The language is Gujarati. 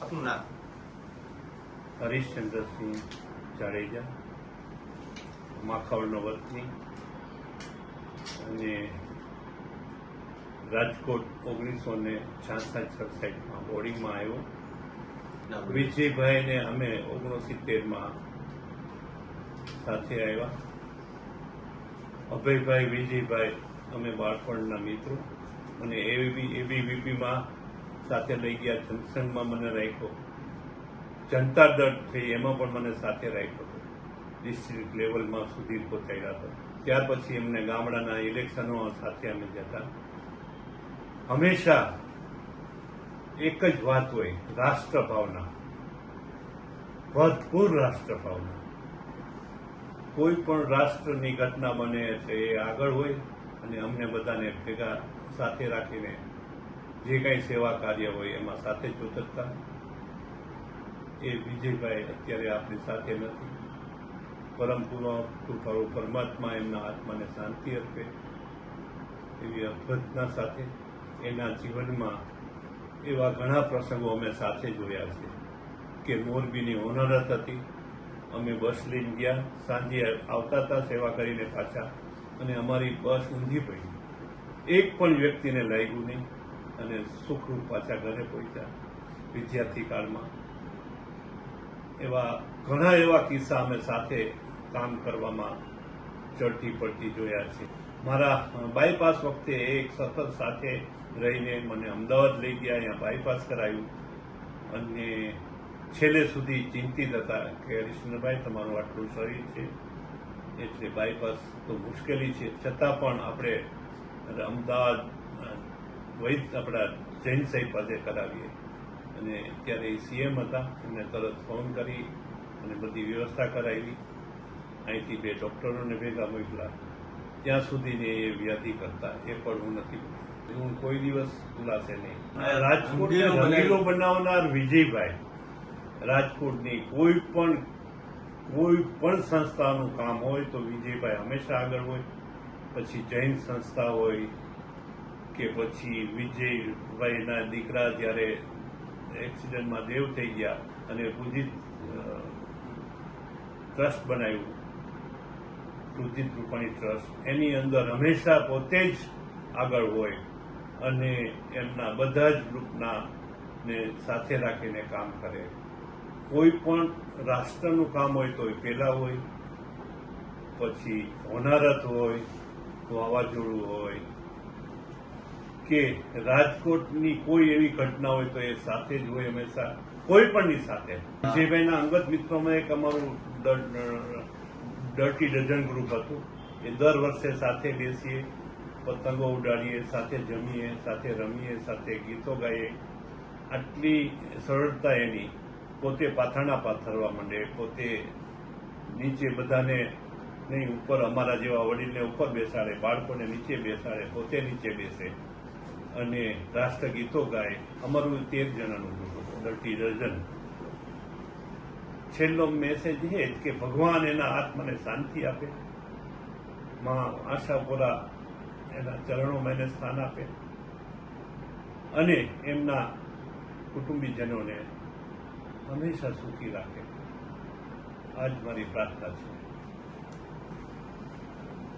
આપનું નામ હરીશચંદ્રસિંહ જાડેજા માખવડનો વતની અને રાજકોટ ઓગણીસો ને છાસઠ સડસઠમાં બોર્ડિંગમાં આવ્યો. વિજયભાઈને અમે ઓગણસિત્તેરમાં સાથે આવ્યા. અભયભાઈ વિજયભાઈ અમે બાળપણના મિત્રો અને એવી એબીવીપીમાં સાથે લઈ ગયા, જનસંઘમાં મને રાખ્યો. જનતા દળ થઈ એમાં પણ મને સાથે રાખ્યો હતો. ડિસ્ટ્રિક્ટ લેવલમાં સુધી પહોંચાડ્યા હતા. ત્યાર પછી એમને ગામડાના ઇલેક્શનો સાથે અમે જતા. હંમેશા એક જ વાત હોય રાષ્ટ્ર ભાવના ભરપૂર રાષ્ટ્ર ભાવના કોઈ પણ રાષ્ટ્રની ઘટના બને એટલે એ આગળ હોય અને અમને બધાને ભેગા સાથે રાખીને જે કાંઈ સેવા કાર્ય હોય એમાં સાથે જોતરતા એ વિજયભાઈ અત્યારે આપણી સાથે નથી. પરમ કૃપાળુ પરમાત્મા એમના આત્માને શાંતિ આપે એવી અભ્યર્થના સાથે એના જીવનમાં એવા ઘણા પ્રસંગો અમે સાથે જોયા છે કે મોરબીની હોનરત હતી. અમે બસ લઈને ગયા. સાંજે આવતા હતા સેવા કરીને પાછા અને અમારી બસ ઊંધી પડી. એક પણ વ્યક્તિને લાગ્યું નહીં. અને સુખરૂપ પાછા ઘરે પહોંચ્યા વિદ્યાર્થી કાળમાં. એવા ઘણા એવા કિસ્સા અમે સાથે કામ કરવામાં ચડતી પડતી જોયા છે. મારા બાયપાસ વખતે એક સતત સાથે રહીને મને અમદાવાદ લઈ ગયા, અહીંયા બાયપાસ કરાયું. અને છેલ્લે સુધી ચિંતિત હતા કે, હરિશ્ચંદ્રભાઈ, તમારું આટલું શરીર છે, એટલે બાયપાસ તો મુશ્કેલી છે. છતાં પણ આપણે અમદાવાદ વૈદ આપણા જૈન સાહેબ પાસે કરાવીએ. અને ત્યારે એ સીએમ હતા એમને તરત ફોન કરી અને બધી વ્યવસ્થા કરાવી. અહીંથી બે ડૉક્ટરોને ભેગા મોકલા. ત્યાં સુધીને એ વ્યાધિ કરતા. એ પણ હું નથી હું કોઈ દિવસ ભૂલાશે નહીં. રાજકોટ રંગીલો બનાવનાર વિજયભાઈ રાજકોટની કોઈ પણ કોઈ પણ સંસ્થાનું કામ હોય તો વિજયભાઈ હંમેશા આગળ હોય. પછી જૈન સંસ્થા હોય કે પછી વિજયભાઈના દીકરા જ્યારે એક્સિડન્ટમાં દેવ થઈ ગયા અને પૂજિત ટ્રસ્ટ બનાવ્યું રુચિત રૂપાણી ટ્રસ્ટ, એની અંદર હંમેશા પોતે જ આગળ હોય અને એમના બધા જ ગ્રુપના ને સાથે રાખીને કામ કરે. કોઈ પણ રાષ્ટ્રનું કામ હોય તો એ પહેલા હોય, પછી હોનારત હોય, વાવાઝોડું હોય કે રાજકોટની કોઈ એવી ઘટના હોય તો એ સાથે જ હોય હંમેશા. કોઈ પણની સાથે. વિજયભાઈના અંગત મિત્રોમાં એક અમારું ડર્ટી ડઝન ગ્રુપ હતું. એ દર વર્ષે સાથે બેસીએ, પતંગો ઉડાડીએ, સાથે જમીએ, સાથે રમીએ, સાથે ગીતો ગાઈએ. આટલી સરળતા એની પોતે પાથરણા પાથરવા માંડે, પોતે નીચે બધાને નહીં, ઉપર અમારા જેવા વડીલને ઉપર બેસાડે, બાળકોને નીચે બેસાડે, પોતે નીચે બેસે. અને રાષ્ટ્રગીતો ગાય. અમારું તેર જણાનું ગ્રુપ હતું ડર્ટી ડઝન છેલ્લો મેસેજ એ જ કે ભગવાન એના આત્માને શાંતિ આપે. માં આશાપુરા એના ચરણોમાં એને સ્થાન આપે. અને એમના કુટુંબીજનોને હંમેશા સુખી રાખે. આજ મારી પ્રાર્થના છે.